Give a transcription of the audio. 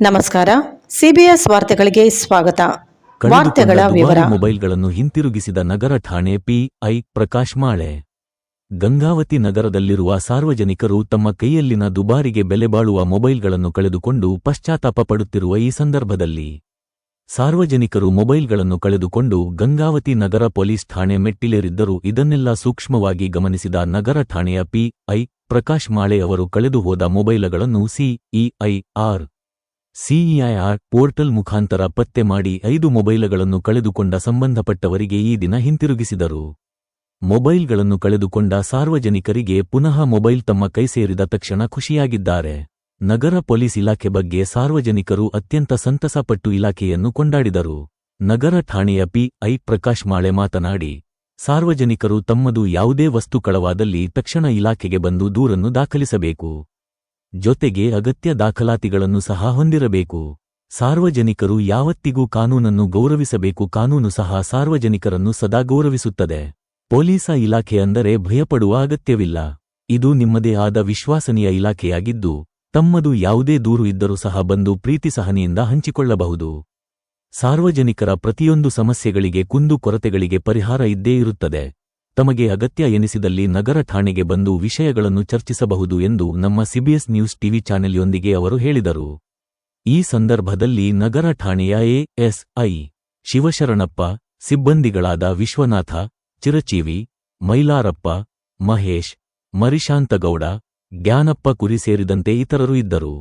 ನಮಸ್ಕಾರ. ಸಿಬಿಎಸ್ ವಾರ್ತೆಗಳಿಗೆ ಸ್ವಾಗತ. ವಾರ್ತೆಗಳ ವಿವರ. ಮೊಬೈಲ್ಗಳನ್ನು ಹಿಂತಿರುಗಿಸಿದ ನಗರ ಠಾಣೆ ಪಿಐ ಪ್ರಕಾಶ್ ಮಾಳೆ. ಗಂಗಾವತಿ ನಗರದಲ್ಲಿರುವ ಸಾರ್ವಜನಿಕರು ತಮ್ಮ ಕೈಯಲ್ಲಿನ ದುಬಾರಿಗೆ ಬೆಲೆಬಾಳುವ ಮೊಬೈಲ್ಗಳನ್ನು ಕಳೆದುಕೊಂಡು ಪಶ್ಚಾತ್ತಾಪ ಪಡುತ್ತಿರುವ ಈ ಸಂದರ್ಭದಲ್ಲಿ ಸಾರ್ವಜನಿಕರು ಮೊಬೈಲ್ಗಳನ್ನು ಕಳೆದುಕೊಂಡು ಗಂಗಾವತಿ ನಗರ ಪೊಲೀಸ್ ಠಾಣೆ ಮೆಟ್ಟಿಲೇರಿದ್ದರು ಇದನ್ನೆಲ್ಲ ಸೂಕ್ಷ್ಮವಾಗಿ ಗಮನಿಸಿದ ನಗರ ಠಾಣೆಯ ಪಿಐ ಪ್ರಕಾಶ್ ಮಾಳೆ ಅವರು ಕಳೆದುಹೋದ ಮೊಬೈಲ್ ಮೊಬೈಲ್ಗಳನ್ನು ಸಿಇಐಆರ್ ಸಿಇಐಆರ್ ಪೋರ್ಟಲ್ ಮುಖಾಂತರ ಪತ್ತೆ ಮಾಡಿ ಐದು ಮೊಬೈಲ್ಗಳನ್ನು ಕಳೆದುಕೊಂಡ ಸಂಬಂಧಪಟ್ಟವರಿಗೆ ಈ ದಿನ ಹಿಂತಿರುಗಿಸಿದರು. ಮೊಬೈಲ್ಗಳನ್ನು ಕಳೆದುಕೊಂಡ ಸಾರ್ವಜನಿಕರಿಗೆ ಪುನಃ ಮೊಬೈಲ್ ತಮ್ಮ ಕೈ ಸೇರಿದ ತಕ್ಷಣ ಖುಷಿಯಾಗಿದ್ದಾರೆ. ನಗರ ಪೊಲೀಸ್ ಇಲಾಖೆ ಬಗ್ಗೆ ಸಾರ್ವಜನಿಕರು ಅತ್ಯಂತ ಸಂತಸಪಟ್ಟು ಇಲಾಖೆಯನ್ನು ಕೊಂಡಾಡಿದರು. ನಗರ ಠಾಣೆಯ ಪಿ ಐ ಪ್ರಕಾಶ್ ಮಾಳೆ ಮಾತನಾಡಿ, ಸಾರ್ವಜನಿಕರು ತಮ್ಮದು ಯಾವುದೇ ವಸ್ತು ಕಳವಾದಲ್ಲಿ ತಕ್ಷಣ ಇಲಾಖೆಗೆ ಬಂದು ದೂರನ್ನು ದಾಖಲಿಸಬೇಕು. ಜೊತೆಗೆ ಅಗತ್ಯ ದಾಖಲಾತಿಗಳನ್ನು ಸಹ ಹೊಂದಿರಬೇಕು. ಸಾರ್ವಜನಿಕರು ಯಾವತ್ತಿಗೂ ಕಾನೂನನ್ನು ಗೌರವಿಸಬೇಕು, ಕಾನೂನು ಸಹ ಸಾರ್ವಜನಿಕರನ್ನು ಸದಾ ಗೌರವಿಸುತ್ತದೆ. ಪೊಲೀಸ ಇಲಾಖೆ ಅಂದರೆ ಭಯಪಡುವ ಅಗತ್ಯವಿಲ್ಲ. ಇದು ನಿಮ್ಮದೇ ಆದ ವಿಶ್ವಾಸನೀಯ ಇಲಾಖೆಯಾಗಿದ್ದು, ತಮ್ಮದು ಯಾವುದೇ ದೂರು ಇದ್ದರೂ ಸಹ ಬಂದು ಪ್ರೀತಿ ಸಹನೆಯಿಂದ ಹಂಚಿಕೊಳ್ಳಬಹುದು. ಸಾರ್ವಜನಿಕರ ಪ್ರತಿಯೊಂದು ಸಮಸ್ಯೆಗಳಿಗೆ ಕುಂದು ಕೊರತೆಗಳಿಗೆ ಪರಿಹಾರ ಇದ್ದೇ ಇರುತ್ತದೆ. ತಮಗೆ ಅಗತ್ಯ ಎನಿಸಿದಲ್ಲಿ ನಗರ ಠಾಣೆಗೆ ಬಂದು ವಿಷಯಗಳನ್ನು ಚರ್ಚಿಸಬಹುದು ಎಂದು ನಮ್ಮ ಸಿಬಿಎಸ್ ನ್ಯೂಸ್ ಟಿವಿ ಚಾನೆಲ್ಯೊಂದಿಗೆ ಅವರು ಹೇಳಿದರು. ಈ ಸಂದರ್ಭದಲ್ಲಿ ನಗರ ಠಾಣೆಯ ಎಎಸ್ಐ ಶಿವಶರಣಪ್ಪ, ಸಿಬ್ಬಂದಿಗಳಾದ ವಿಶ್ವನಾಥ ಚಿರಚೀವಿ ಮೈಲಾರಪ್ಪ, ಮಹೇಶ್, ಮರಿಶಾಂತಗೌಡ, ಜ್ಞಾನಪ್ಪ ಕುರಿ ಸೇರಿದಂತೆ ಇತರರು ಇದ್ದರು.